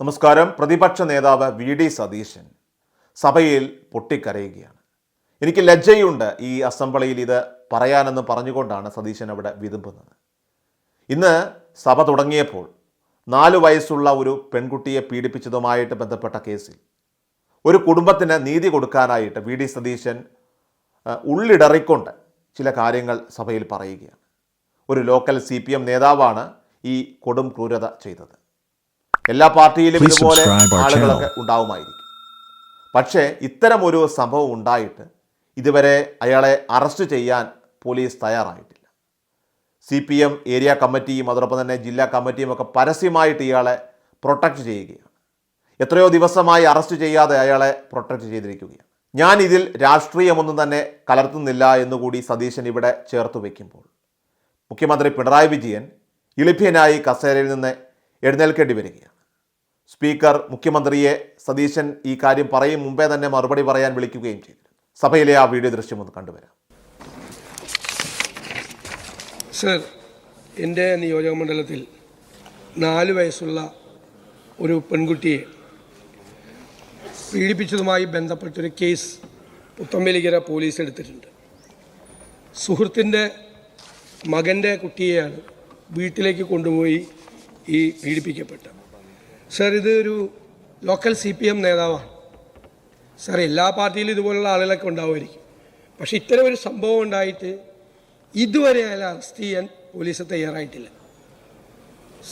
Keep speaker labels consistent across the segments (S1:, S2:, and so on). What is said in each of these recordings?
S1: നമസ്കാരം. പ്രതിപക്ഷ നേതാവ് വി ഡി സതീശൻ സഭയിൽ പൊട്ടിക്കരയുകയാണ്. എനിക്ക് ലജ്ജയുണ്ട് ഈ അസംബ്ലിയിൽ ഇത് പറയാനെന്ന് പറഞ്ഞുകൊണ്ടാണ് സതീശൻ അവിടെ വിതുമ്പുന്നത്. ഇന്ന് സഭ തുടങ്ങിയപ്പോൾ നാല് വയസ്സുള്ള ഒരു പെൺകുട്ടിയെ പീഡിപ്പിച്ചതുമായിട്ട് ബന്ധപ്പെട്ട കേസിൽ ഒരു കുടുംബത്തിന് നീതി കൊടുക്കാനായിട്ട് വി ഡി സതീശൻ ഉള്ളിടറിക്കൊണ്ട് ചില കാര്യങ്ങൾ സഭയിൽ പറയുകയാണ്. ഒരു ലോക്കൽ സി നേതാവാണ് ഈ കൊടും ക്രൂരത ചെയ്തത്. എല്ലാ പാർട്ടിയിലും ഇതുപോലെ ആളുകളൊക്കെ ഉണ്ടാവുമായിരിക്കും. പക്ഷേ ഇത്തരം ഒരു സംഭവം ഉണ്ടായിട്ട് ഇതുവരെ അയാളെ അറസ്റ്റ് ചെയ്യാൻ പോലീസ് തയ്യാറായിട്ടില്ല. സി പി എം ഏരിയ കമ്മിറ്റിയും അതോടൊപ്പം തന്നെ ജില്ലാ കമ്മിറ്റിയും ഒക്കെ പരസ്യമായിട്ട് ഇയാളെ പ്രൊട്ടക്റ്റ് ചെയ്യുകയാണ്. എത്രയോ ദിവസമായി അറസ്റ്റ് ചെയ്യാതെ അയാളെ പ്രൊട്ടക്റ്റ് ചെയ്തിരിക്കുകയാണ്. ഞാൻ ഇതിൽ രാഷ്ട്രീയമൊന്നും തന്നെ കലർത്തുന്നില്ല എന്നുകൂടി സതീശൻ ഇവിടെ ചേർത്ത് വയ്ക്കുമ്പോൾ മുഖ്യമന്ത്രി പിണറായി വിജയൻ ഇളിഭ്യനായി കസേരയിൽ നിന്ന് എഴുന്നേൽക്കേണ്ടി വരികയാണ്. സ്പീക്കർ മുഖ്യമന്ത്രിയെ സതീശൻ ഈ കാര്യം പറയും മുമ്പേ തന്നെ മറുപടി പറയാൻ വിളിക്കുകയും ചെയ്തു. സഭയിലെ ആ വീഡിയോ ദൃശ്യം ഒന്ന് കണ്ടുവരാം.
S2: സർ എന്റെ നിയോജക മണ്ഡലത്തിൽ നാല് വയസ്സുള്ള ഒരു പെൺകുട്ടിയെ പീഡിപ്പിച്ചതുമായി ബന്ധപ്പെട്ടൊരു കേസ് പുത്തമ്പലിക്കര പോലീസ് എടുത്തിട്ടുണ്ട്. സുഹൃത്തിന്റെ മകന്റെ കുട്ടിയെയാണ് വീട്ടിലേക്ക് കൊണ്ടുപോയി ഈ പീഡിപ്പിക്കപ്പെട്ടത്. സർ ഇത് ഒരു ലോക്കൽ സി പി എം നേതാവാണ്. സർ എല്ലാ പാർട്ടിയിലും ഇതുപോലുള്ള ആളുകളൊക്കെ ഉണ്ടാവുമായിരിക്കും. പക്ഷെ ഇത്തരം ഒരു സംഭവം ഉണ്ടായിട്ട് ഇതുവരെ അയാൾ അറസ്റ്റ് ചെയ്യാൻ പോലീസ് തയ്യാറായിട്ടില്ല.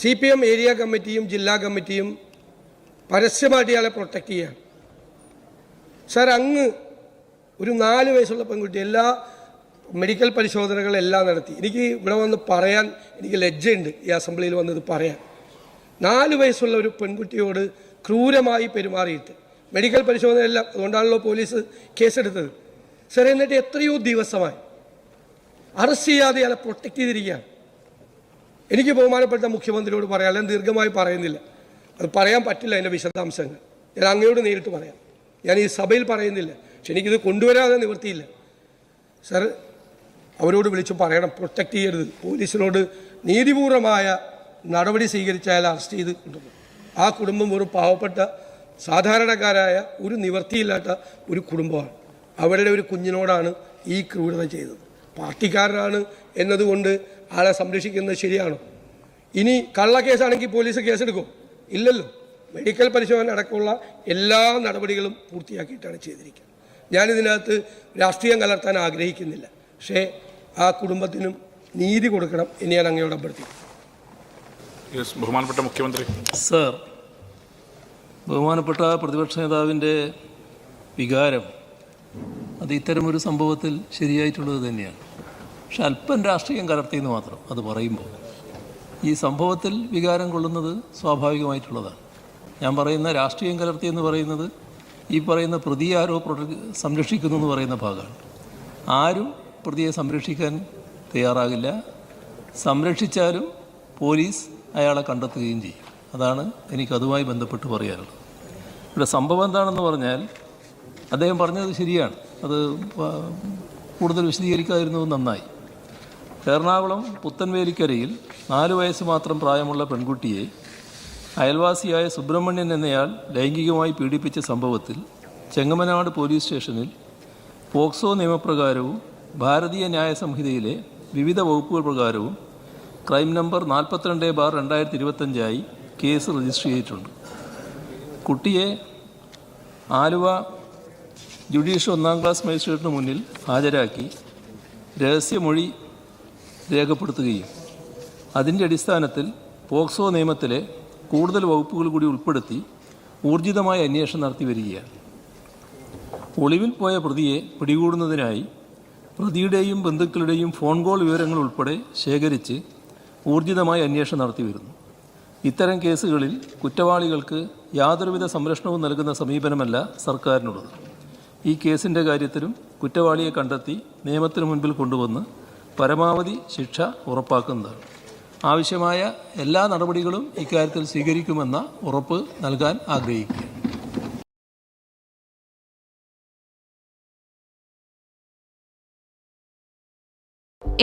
S2: സി പി എം ഏരിയ കമ്മിറ്റിയും ജില്ലാ കമ്മിറ്റിയും പരസ്യമായിട്ട് ഇയാളെ പ്രൊട്ടക്റ്റ് ചെയ്യാണ്. സാർ അങ്ങ് ഒരു നാല് വയസ്സുള്ള പെൺകുട്ടി എല്ലാ മെഡിക്കൽ പരിശോധനകളെല്ലാം നടത്തി. എനിക്ക് ഇവിടെ വന്ന് പറയാൻ എനിക്ക് ലജ്ജയുണ്ട് ഈ അസംബ്ലിയിൽ വന്നത് പറയാൻ. നാല് വയസ്സുള്ള ഒരു പെൺകുട്ടിയോട് ക്രൂരമായി പെരുമാറിയിട്ട് മെഡിക്കൽ പരിശോധന എല്ലാം അതുകൊണ്ടാണല്ലോ പോലീസ് കേസെടുത്തത്. സാറേ എന്നിട്ട് എത്രയോ ദിവസമായി അറസ്റ്റ് ചെയ്യാതെ അയാളെ പ്രൊട്ടക്റ്റ് ചെയ്തിരിക്കുകയാണ്. എനിക്ക് ബഹുമാനപ്പെട്ട മുഖ്യമന്ത്രിയോട് പറയാം അല്ലെങ്കിൽ ദീർഘമായി പറയുന്നില്ല. അത് പറയാൻ പറ്റില്ല അതിന്റെ വിശദാംശങ്ങൾ. ഞാൻ അങ്ങയോട് നേരിട്ട് പറയാം. ഞാൻ ഈ സഭയിൽ പറയുന്നില്ല. പക്ഷെ എനിക്കിത് കൊണ്ടുവരാതെ നിവൃത്തിയില്ല. സർ അവരോട് വിളിച്ച് പറയണം പ്രൊട്ടക്റ്റ് ചെയ്യരുത്. പോലീസിനോട് നീതിപൂർവമായ നടപടി സ്വീകരിച്ച അയാൾ അറസ്റ്റ് ചെയ്ത് കൊണ്ടുപോകും. ആ കുടുംബം ഒരു പാവപ്പെട്ട സാധാരണക്കാരായ ഒരു നിവർത്തിയില്ലാത്ത ഒരു കുടുംബമാണ്. അവരുടെ ഒരു കുഞ്ഞിനോടാണ് ഈ ക്രൂരത ചെയ്തത്. പാർട്ടിക്കാരനാണ് എന്നതുകൊണ്ട് ആളെ സംരക്ഷിക്കുന്നത് ശരിയാണോ? ഇനി കള്ളക്കേസാണെങ്കിൽ പോലീസ് കേസെടുക്കും. ഇല്ലല്ലോ. മെഡിക്കൽ പരിശോധന അടക്കമുള്ള എല്ലാ നടപടികളും പൂർത്തിയാക്കിയിട്ടാണ് ചെയ്തിരിക്കുന്നത്. ഞാനിതിനകത്ത് രാഷ്ട്രീയം കലർത്താൻ ആഗ്രഹിക്കുന്നില്ല. പക്ഷേ ആ കുടുംബത്തിനും നീതി കൊടുക്കണം എന്ന് ഞാൻ അങ്ങയോട് അഭ്യർത്ഥിക്കുന്നു.
S3: ബഹുമാനപ്പെട്ട മുഖ്യമന്ത്രി.
S4: സർ ബഹുമാനപ്പെട്ട പ്രതിപക്ഷ നേതാവിന്റെ വികാരം അത് ഇത്തരമൊരു സംഭവത്തിൽ ശരിയായിട്ടുള്ളത് തന്നെയാണ്. പക്ഷെ അല്പം രാഷ്ട്രീയം കലർത്തിയെന്ന് മാത്രം അത് പറയുമ്പോൾ ഈ സംഭവത്തിൽ വികാരം കൊള്ളുന്നത് സ്വാഭാവികമായിട്ടുള്ളതാണ്. ഞാൻ പറയുന്ന രാഷ്ട്രീയം കലർത്തി എന്ന് പറയുന്നത് ഈ പറയുന്ന പ്രതിയെ ആരോ സംരക്ഷിക്കുന്നു എന്ന് പറയുന്ന ഭാഗമാണ്. ആരും പ്രതിയെ സംരക്ഷിക്കാൻ തയ്യാറാകില്ല. സംരക്ഷിച്ചാലും പോലീസ് അയാളെ കണ്ടെത്തുകയും ചെയ്യും. അതാണ് എനിക്കതുമായി ബന്ധപ്പെട്ട് പറയാനുള്ളത്. ഇവിടെ സംഭവം എന്താണെന്ന് പറഞ്ഞാൽ അദ്ദേഹം പറഞ്ഞത് ശരിയാണ്. അത് കൂടുതൽ വിശദീകരിക്കാതിരുന്നത് നന്നായി. എറണാകുളം പുത്തൻവേലിക്കരയിൽ നാല് വയസ്സ് മാത്രം പ്രായമുള്ള പെൺകുട്ടിയെ അയൽവാസിയായ സുബ്രഹ്മണ്യൻ എന്നയാൾ ലൈംഗികമായി പീഡിപ്പിച്ച സംഭവത്തിൽ ചെങ്ങമനാട് പോലീസ് സ്റ്റേഷനിൽ പോക്സോ നിയമപ്രകാരവും ഭാരതീയ ന്യായ സംഹിതയിലെ വിവിധ വകുപ്പുകൾ പ്രകാരവും ക്രൈം നമ്പർ നാൽപ്പത്തിരണ്ട് ബാർ രണ്ടായിരത്തി ഇരുപത്തഞ്ചായി കേസ് രജിസ്റ്റർ ചെയ്തിട്ടുണ്ട്. കുട്ടിയെ ആലുവ ജുഡീഷ്യൽ ഒന്നാം ക്ലാസ് മജിസ്ട്രേറ്റിന് മുന്നിൽ ഹാജരാക്കി രഹസ്യമൊഴി രേഖപ്പെടുത്തുകയും അതിന്റെ അടിസ്ഥാനത്തിൽ പോക്സോ നിയമത്തിലെ കൂടുതൽ വകുപ്പുകൾ കൂടി ഉൾപ്പെടുത്തി ഊർജിതമായ അന്വേഷണം നടത്തി വരികയാണ്. ഒളിവിൽ പോയ പ്രതിയെ പിടികൂടുന്നതിനായി പ്രതിയുടെയും ബന്ധുക്കളുടെയും ഫോൺ കോൾ വിവരങ്ങൾ ഉൾപ്പെടെ ശേഖരിച്ച് ഊർജിതമായ അന്വേഷണം നടത്തി വരുന്നു. ഇത്തരം കേസുകളിൽ കുറ്റവാളികൾക്ക് യാതൊരുവിധ സംരക്ഷണവും നൽകുന്ന സമീപനമല്ല സർക്കാരിനുള്ളത്. ഈ കേസിന്റെ കാര്യത്തിലും കുറ്റവാളിയെ കണ്ടെത്തി നിയമത്തിന് മുൻപിൽ കൊണ്ടുവന്ന് പരമാവധി ശിക്ഷ ഉറപ്പാക്കുന്നതാണ്. ആവശ്യമായ എല്ലാ നടപടികളും ഇക്കാര്യത്തിൽ സ്വീകരിക്കുമെന്ന ഉറപ്പ് നൽകാൻ ആഗ്രഹിക്കുക.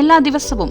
S5: എല്ലാ ദിവസവും